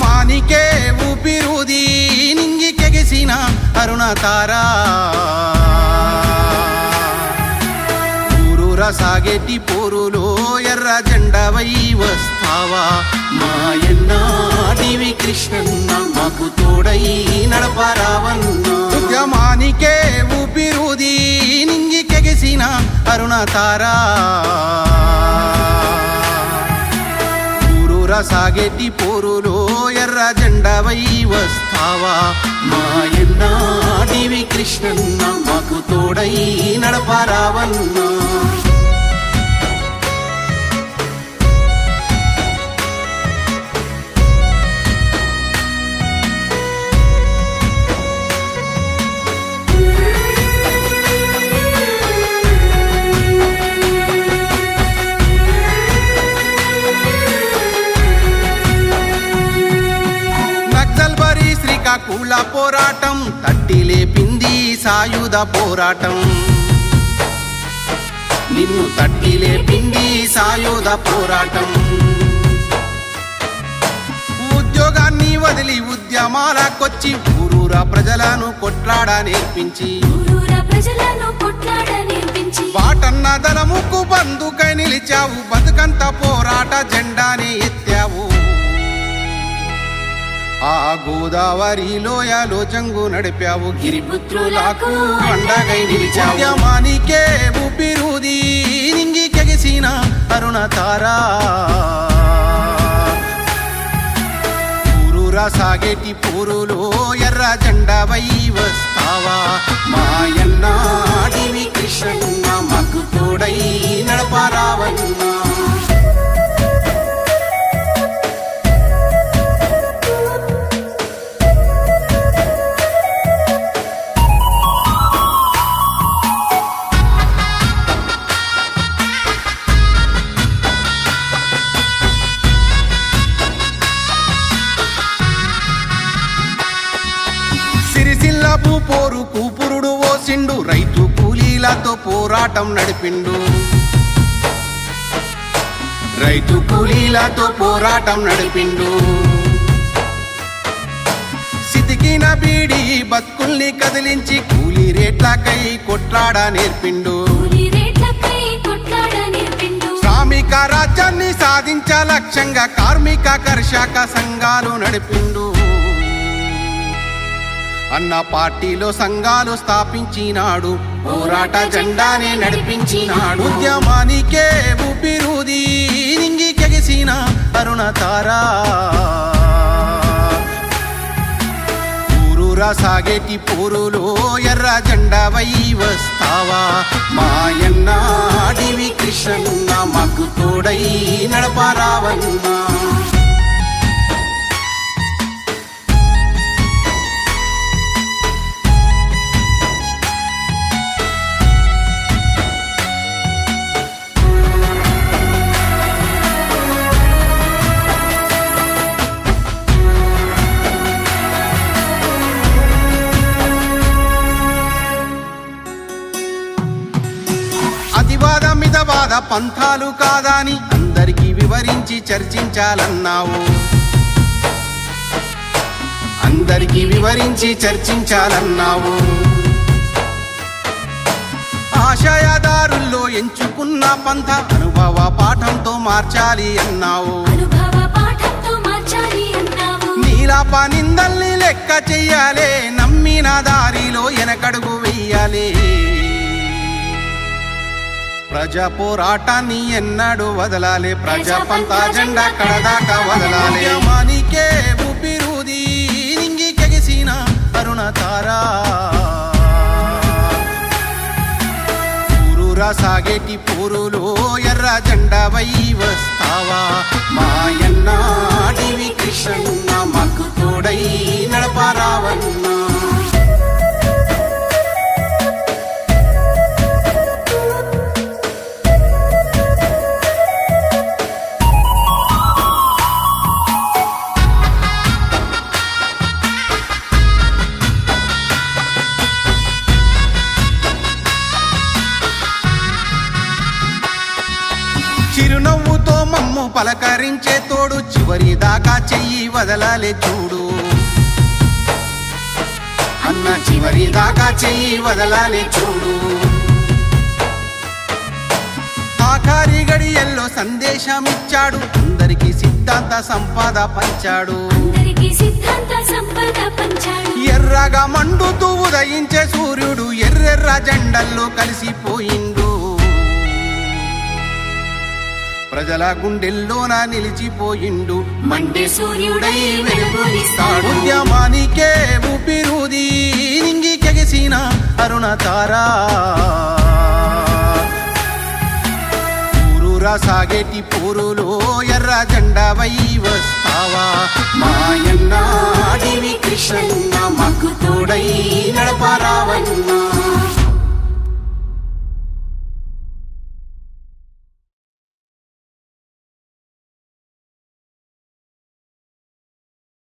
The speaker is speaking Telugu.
ಮಾನಿಕೆ ఊపిరుది నింగి కెగిసిన అరుణ తారా. ఊరూర సాగేటి పోరులో ఎర్ర జెండవై వస్తావా? మా మాయన్నాడివి కృష్ణన్న మాకు తోడై నడపరావన్న. ఉద్యమానికే ఊపిరుది నింగి కెగిసిన అరుణ తారా. ఊరూర సాగేటి పోరులో జెండవై వస్తావా మాయన్న డివి కృష్ణన్న మాకు తోడై నడపరావన్న. శ్రీకాకుళ పోరాటం తట్టి లేపింది సాయుధ పోరాటం. నిన్ను తట్టి లేపింది సాయుధ పోరాటం. ఉద్యోగాన్ని వదిలి ఉద్యమాలకొచ్చి ఊరూర ప్రజలను కొట్లాడ నేర్పించి. ఊరూర ప్రజలను కొట్లాడ నేర్పించి. వాటన్న దళముకు బందుకై నిలిచావు బతుకంత పోరాట జెండాని ఎత్తావు. ఆ గోదావరి చంగు నడిపావు. గిరిపుత్రులకు పండగై నిలిచావు. ఉద్యమానికే నింగి కెగిసిన అరుణ తారా. ఊరూరా సాగేటి పూరులో ఎర్ర జెండవై వస్తావా? మాయన్న పోరు కూపురుడు ఓసిండు రైతు కూలీలతో పోరాటం నడిపిండు. రైతు కూలీలతో పోరాటం నడిపిండు. సితికిన బీడి బతుకుల్ని కదిలించి కూలీ రేట్లకై కొట్లాడ నేర్పిండు. శ్రామిక రాజ్యాన్ని సాధించ లక్ష్యంగా కార్మిక కర్షక సంఘాలు నడిపిండు. అన్న పార్టీలో సంఘాలు స్థాపించినాడు. పోరాట జెండానే నడిపించినాడు. ఉద్యమానికే ఉబ్బిరుది నింగి కెగిసిన అరుణ తారా. ఊరూరా సాగేటి పోరులో ఎర్ర జెండవై వస్తావా? మాయన్న అడివి కృష్ణన్న మాకు తోడై నడపరావన్నా. పంథాలు కాదని అందరికీ వివరించి చర్చించాలన్నావు. అందరికీ వివరించి చర్చించాలన్నావు. ఆశయదారుల్లో ఎంచుకున్న పంథ అనుభవ పాఠంతో మార్చాలి అన్నావు. అనుభవ పాఠంతో మార్చాలి అన్నావు. నీలాప నిందల్ని లెక్క చెయ్యాలే నమ్మిన దారిలో వెనకడుగు వెయ్యాలే ప్రజా పోరాటాన్ని ఎన్నడు వదలాలే. ప్రజా పంతా జెండా కడదాకా వదలాలే. ఉద్యమానికే ఊపిరుది నింగికెగిసిన అరుణ తారా. ఊరూరా సాగేటి పోరులో ఎర్ర జెండవై వస్తావా? మాయన్న డివి కృష్ణన్న మాకు తోడై నడపరావన్నా. పలకరించే తోడు చివరి దాకా చెయ్యి వదలాలే చూడు. అన్న చివరి దాకా చెయ్యి వదలాలి చూడు. ఆఖరి గడియల్లో సందేశం ఇచ్చాడు అందరికి సిద్ధాంత సంపద పంచాడు. ఎర్రగా మండుతూ ఉదయించే సూర్యుడు ఎర్రెర్ర జెండల్లో కలిసిపోయిండు ప్రజల గుండెల్లోన నిలిచిపోయిండు. మండే సూర్యుడై వెలుగునిస్తాడు ఉద్యమానికే ఊపిరుది నింగికెగిసిన అరుణ తారా ఊరూరా సాగేటి పోరులో ఎర్ర జెండావై వస్తావా? మాయన్న కృష్ణన్న మాకు తోడై నడపరావన్నా.